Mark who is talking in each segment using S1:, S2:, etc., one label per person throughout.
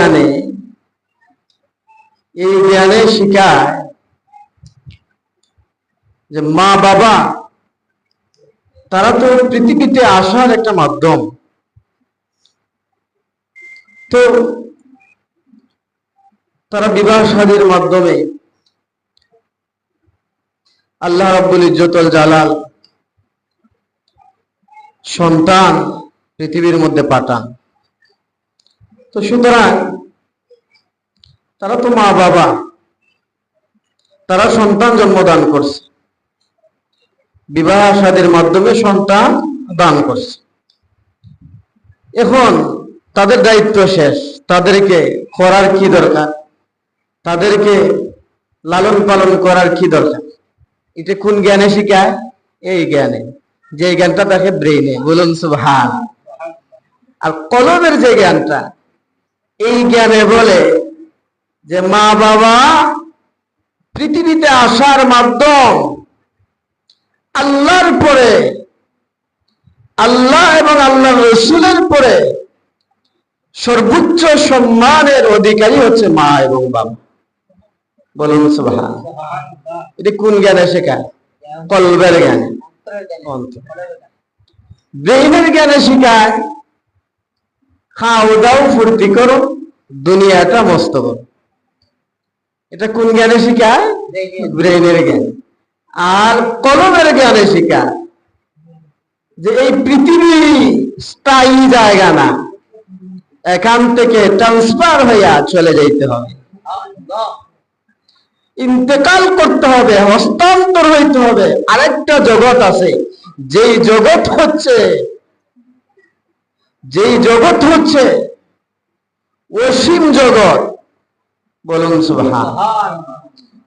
S1: জ্ঞানে এই জ্ঞানে শিখায় যে মা বাবা, তারা তো পৃথিবীতে আসার একটা মাধ্যম। তো তারা বিবাহ শাদীর মাধ্যমে আল্লাহ রাব্বুল ইজ্জতুল জালাল সন্তান পৃথিবীর মধ্যে পাঠান। তো সুতরাং তারা তো মা বাবা, তারা সন্তান জন্মদান করছে। বিবাহ সাদের মাধ্যমে সন্তান দান করছে। এখন তাদের দায়িত্ব শেষ। তাদেরকে করার কি দরকার? তাদেরকে লালন পালন করার কি দরকার? এটা কোন জ্ঞানে শিখায়? এই জ্ঞানে। যে জ্ঞানটা তাকে ব্রেইনে। বলুন, সুবহান। আর কলমের যে জ্ঞানটা এই জ্ঞানে বলে যে মা বাবা পৃথিবীতে আসার মাধ্যম আল্লাহর পরে আল্লাহ এবং আল্লাহ রসুলের পরে সর্বোচ্চ সম্মানের অধিকারী হচ্ছে মা এবং বাবা। বলুন এটি কোন জ্ঞানে শেখায় কলবের জ্ঞানে। ব্রেইনের জ্ঞানে শিখায় খাও দাও ফুর্তি করো দুনিয়াটা মস্ত করো এটা কোন জ্ঞানে শিখায় ব্রেইনের জ্ঞান। আর কলমের জ্ঞানে শিখায় যে এই পৃথিবী স্থায়ী জায়গা না, এখান থেকে ট্রান্সফার হইয়া চলে যাইতে হবে। ইন্তেকাল করতে হবে, হস্তান্তর হইতে হবে। আরেকটা জগৎ আছে, যেই জগৎ হচ্ছে যেই জগৎ হচ্ছে, অসীম জগৎ, বলুন সুবহান।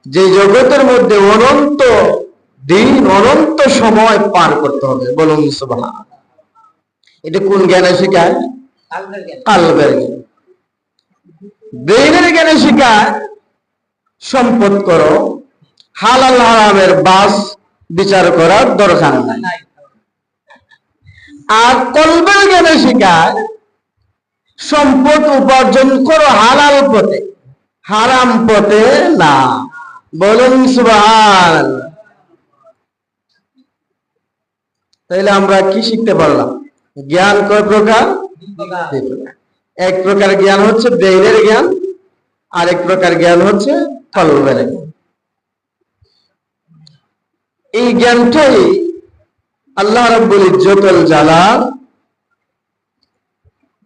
S1: যে জগতের মধ্যে অনন্ত দিন, অনন্ত সময় পার করতে হবে, বলুন সুবহান। এটা কোন জ্ঞানে শিখায়? কালবের জ্ঞান। ব্রেইনের জ্ঞানে শিখায়, সম্পদ করো, হালাল হারামের বাস বিচার করার দরকার নাই। আর কলবের জ্ঞানে শিখায় সম্পদ উপার্জন করো হালাল পথে। হারাম পথে না। বলুন সুবহান তাইলে আমরা কি শিখতে পারলাম? জ্ঞান কয় প্রকার? এক প্রকার জ্ঞান হচ্ছে ব্রেইনের জ্ঞান আর এক প্রকার জ্ঞান হচ্ছে কলবের জ্ঞান। এই জ্ঞানটাই আল্লাহ রাব্বুল ইজ্জতুল জালাল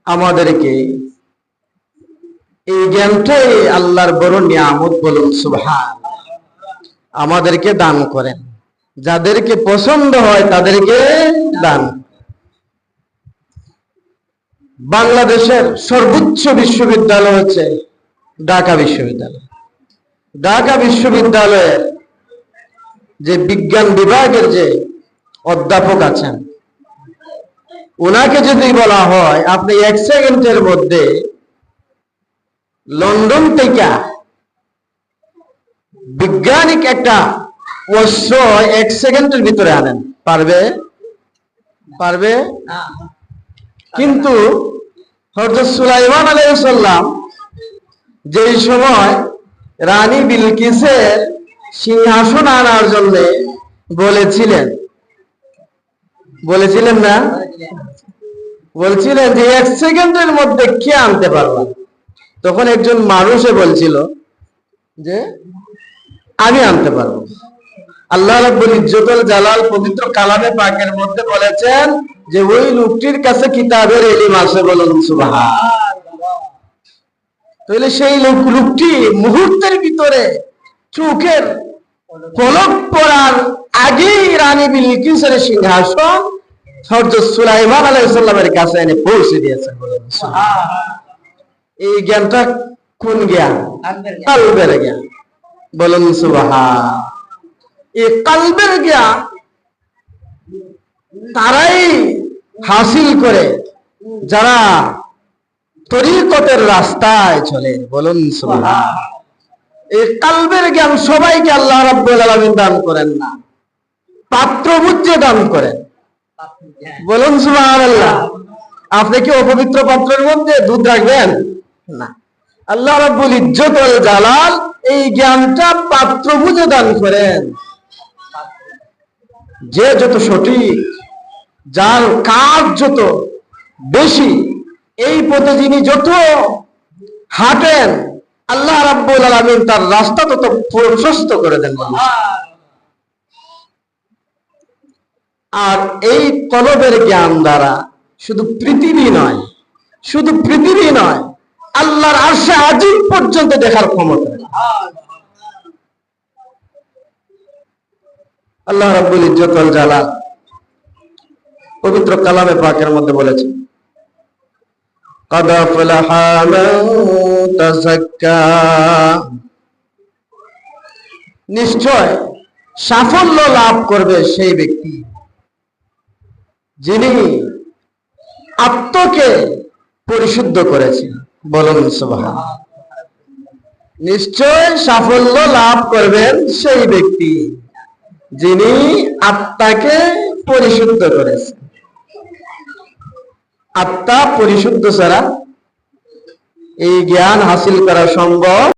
S1: আমাদেরকে এই জ্ঞানটাই আল্লাহর বড় নিয়ামত বলুন সুবহান আমাদেরকে দান করেন। যাদেরকে পছন্দ হয় তাদেরকে দান। বাংলাদেশের সর্বোচ্চ বিশ্ববিদ্যালয় হচ্ছে ঢাকা বিশ্ববিদ্যালয়। ঢাকা বিশ্ববিদ্যালয়ের যে বিজ্ঞান বিভাগের যে অধ্যাপক আছেন। ওনাকে যদি বলা হয়, আপনি এক সেকেন্ডের মধ্যে লন্ডন থেকে বিজ্ঞানিক একটা অস্ত্র এক সেকেন্ডের ভিতরে আনেন। পারবে? পারবে? কিন্তু হজরত সুলাইমান আলাইসাল্লাম যেই সময় রানী বিলকিসের সিংহাসন আনার জন্য বলেছিলেন বলেছিলেন না? বলছিলেন যে এক সেকেন্ডের মধ্যে কে আনতে পারবা? তখন একজন মানুষে বলছিল যে, আমি আনতে পারব। আল্লাহ রাব্বুল ইজ্জতুল জালাল পবিত্র কালামে পাকের মধ্যে বলেছেন যে, ওই লোকটির কাছে কিতাবের এলিম আছে বলুন সুবহান তাহলে সেই লোক, লোকটি মুহূর্তের ভিতরে চোখের পলক পড়ার রানী বিলকিসের সিংহাসন হযরত সুলাইমান কাছে এনে পৌঁছে দিয়েছে বলুন এই জ্ঞানটা কোন জ্ঞান? কালবের জ্ঞান। এই কালবের জ্ঞান তারাই হাসিল করে যারা তরিকতের রাস্তায় চলে বলুন সুবহান। এই কালবের জ্ঞান সবাইকে আল্লাহ রাব্বুল আলামিন দান করেন না। পাত্র বুঝে দান করেন। বলুন সুবহানাল্লাহ। আপনি কি অপবিত্র পাত্রের মধ্যে দুধ রাখবেন? না। আল্লাহ রাব্বুল ইজ্জত ওয়াল জালাল এই জ্ঞানটা পাত্র বুঝে দান করেন। যে যত সঠিক, যার কাজ যত বেশি, এই পথে যিনি যত হাঁটেন আল্লাহ রাব্বুল আলামিন তার রাস্তা তো প্রশস্ত করে দেন আর এই কলবের জ্ঞান দ্বারা শুধু পৃথিবী নয়, শুধু পৃথিবী নয়, আল্লাহর আশে আজিব পর্যন্ত দেখার ক্ষমতা। আল্লাহ রাব্বুল ইজ্জত ওয়াল জালাল পবিত্র কালামে পাকের মধ্যে বলেছে কাদা ফালাহা নিশ্চয় সাফল্য লাভ করবে সেই ব্যক্তি, যিনি আত্মকে পরিশুদ্ধ করেছেন বলুন সুবহান নিশ্চয় সাফল্য লাভ করবেন সেই ব্যক্তি, যিনি আত্মাকে পরিশুদ্ধ করেছেন আত্মা পরিশুদ্ধ ছাড়া এই জ্ঞান হাসিল করা সম্ভব।